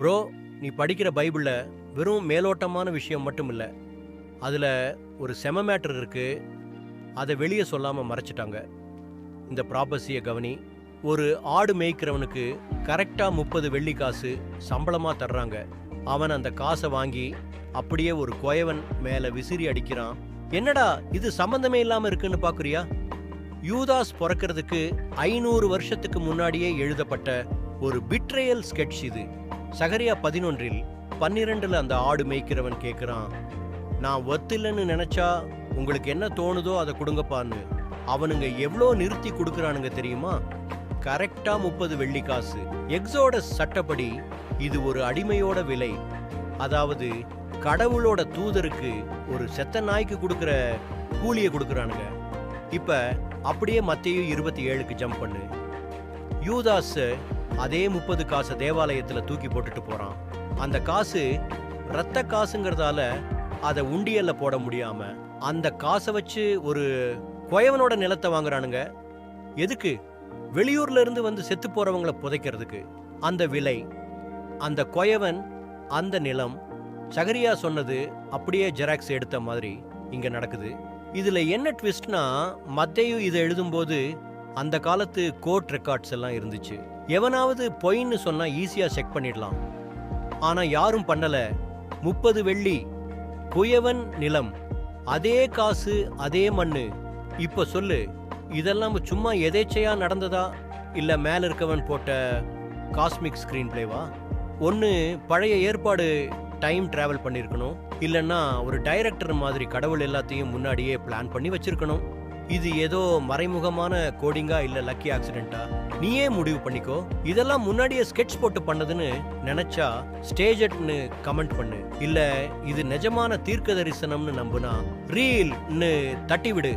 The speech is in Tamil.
ப்ரோ நீ படிக்கிற பைபிளில் வெறும் மேலோட்டமான விஷயம் மட்டும் இல்லை அதில் ஒரு செம மேட்டர் இருக்குது அதை வெளியே சொல்லாமல் மறைச்சிட்டாங்க. இந்த ப்ராப்பர்சியை கவனி ஒரு ஆடு மேய்க்கிறவனுக்கு கரெக்டாக முப்பது வெள்ளி காசு சம்பளமாக தர்றாங்க. அவன் அந்த காசை வாங்கி அப்படியே ஒரு குயவன் மேலே விசிறி அடிக்கிறான். என்னடா இது சம்பந்தமே இல்லாமல் இருக்குன்னு பார்க்குறியா யூதாஸ் பிறக்கிறதுக்கு ஐநூறு வருஷத்துக்கு முன்னாடியே எழுதப்பட்ட ஒரு பிட்ரேயல் ஸ்கெட்ச் இது. சகரியா பதினொன்றில் பன்னிரெண்டில் அந்த ஆடு மேய்க்கிறவன் கேட்குறான் நான் ஒத்தில்லைன்னு நினச்சா உங்களுக்கு என்ன தோணுதோ அதை கொடுங்கப்பான்னு. அவனுங்க எவ்வளோ நிறுத்தி கொடுக்குறானுங்க தெரியுமா? கரெக்டாக முப்பது வெள்ளி காசு. எக்ஸோட சட்டப்படி இது ஒரு அடிமையோட விலை. அதாவது கடவுளோட தூதருக்கு ஒரு செத்த நாய்க்கு கொடுக்குற கூலியை கொடுக்குறானுங்க. இப்போ அப்படியே மத்தேயு இருபத்தி ஏழுக்கு ஜம்ப் பண்ணு. யூதாஸை அதே முப்பது காசை தேவாலயத்துல தூக்கி போட்டுட்டு போறான். அந்த காசு ரத்த காசுங்கிறதால அதை உண்டியல்ல போட முடியாம அந்த காசை வச்சு ஒரு குயவனோட நிலத்தை வாங்குறானுங்க. எதுக்கு? வெளியூர்ல இருந்து வந்து செத்து போறவங்கள புதைக்கிறதுக்கு. அந்த விலை அந்த குயவன் அந்த நிலம் சகரியா சொன்னது அப்படியே ஜெராக்ஸ் எடுத்த மாதிரி இங்க நடக்குது. இதுல என்ன ட்விஸ்ட்னா மத்தையும் இதை எழுதும்போது அந்த காலத்து கோர்ட் ரெக்கார்ட்ஸ் எல்லாம் இருந்துச்சு. எவனாவது பொய்ன்னு சொன்னால் ஈஸியாக செக் பண்ணிடலாம். ஆனால் யாரும் பண்ணலை. முப்பது வெள்ளி புயவன் நிலம் அதே காசு அதே மண்ணு. இப்போ சொல்லு இதெல்லாம் சும்மா எதேச்சையாக நடந்ததா? இல்லை மேலே இருக்கவன் போட்ட காஸ்மிக் ஸ்க்ரீன் பிளேவா ஒன்று பழைய ஏற்பாடு டைம் டிராவல் பண்ணியிருக்கணும் இல்லைன்னா ஒரு டைரக்டர் மாதிரி கடவுள் எல்லாத்தையும் முன்னாடியே பிளான் பண்ணி வச்சிருக்கணும். இது ஏதோ மறைமுகமான கோடிங்கா இல்ல லக்கி ஆக்சிடென்ட்டா நீயே முடிவு பண்ணிக்கோ. இதெல்லாம் முன்னாடியே ஸ்கெட்ச் போட்டு பண்ணதுன்னு நினைச்சா ஸ்டேஜட்னு கமெண்ட் பண்ணு. இல்ல இது நிஜமான தீர்க்க தரிசனம்னு நம்புனா ரீல்னு தட்டி விடு